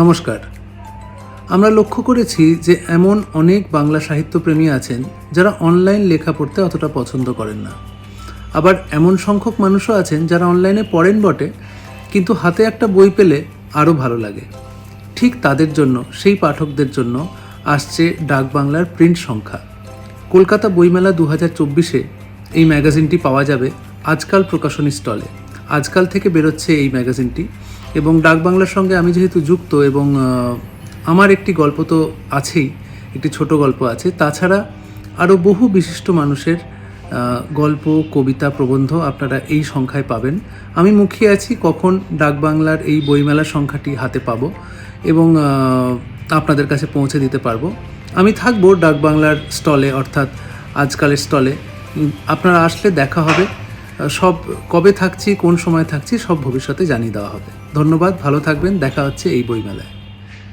নমস্কার। আমরা লক্ষ্য করেছি যে এমন অনেক বাংলা সাহিত্যপ্রেমী আছেন যারা অনলাইন লেখা পড়তে অতটা পছন্দ করেন না। আবার এমন সংখ্যক মানুষও আছেন যারা অনলাইনে পড়েন বটে, কিন্তু হাতে একটা বই পেলে আরও ভালো লাগে। ঠিক তাদের জন্য, সেই পাঠকদের জন্য আসছে ডাক বাংলার প্রিন্ট সংখ্যা। কলকাতা বইমেলা দু হাজার চব্বিশে এই ম্যাগাজিনটি পাওয়া যাবে আজকাল প্রকাশনী স্টলে। আজকাল থেকে বেরোচ্ছে এই ম্যাগাজিনটি। এবং ডাক বাংলার সঙ্গে আমি যেহেতু যুক্ত এবং আমার একটি গল্প তো আছেই, একটি ছোট গল্প আছে, তাছাড়া আরও বহু বিশিষ্ট মানুষের গল্প, কবিতা, প্রবন্ধ আপনারা এই সংখ্যায় পাবেন। আমি মুখিয়ে আছি কখন ডাক বাংলার এই বইমেলার সংখ্যাটি হাতে পাবো এবং আপনাদের কাছে পৌঁছে দিতে পারব। আমি থাকব ডাক বাংলার স্টলে, অর্থাৎ আজকালের স্টলে। আপনারা আসলে দেখা হবে সব কবে থাকছি, কোন সময় থাকছি, সব ভবিষ্যতে জানিয়ে দেওয়া হবে। ধন্যবাদ, ভালো থাকবেন, দেখা হচ্ছে এই বইমেলায়।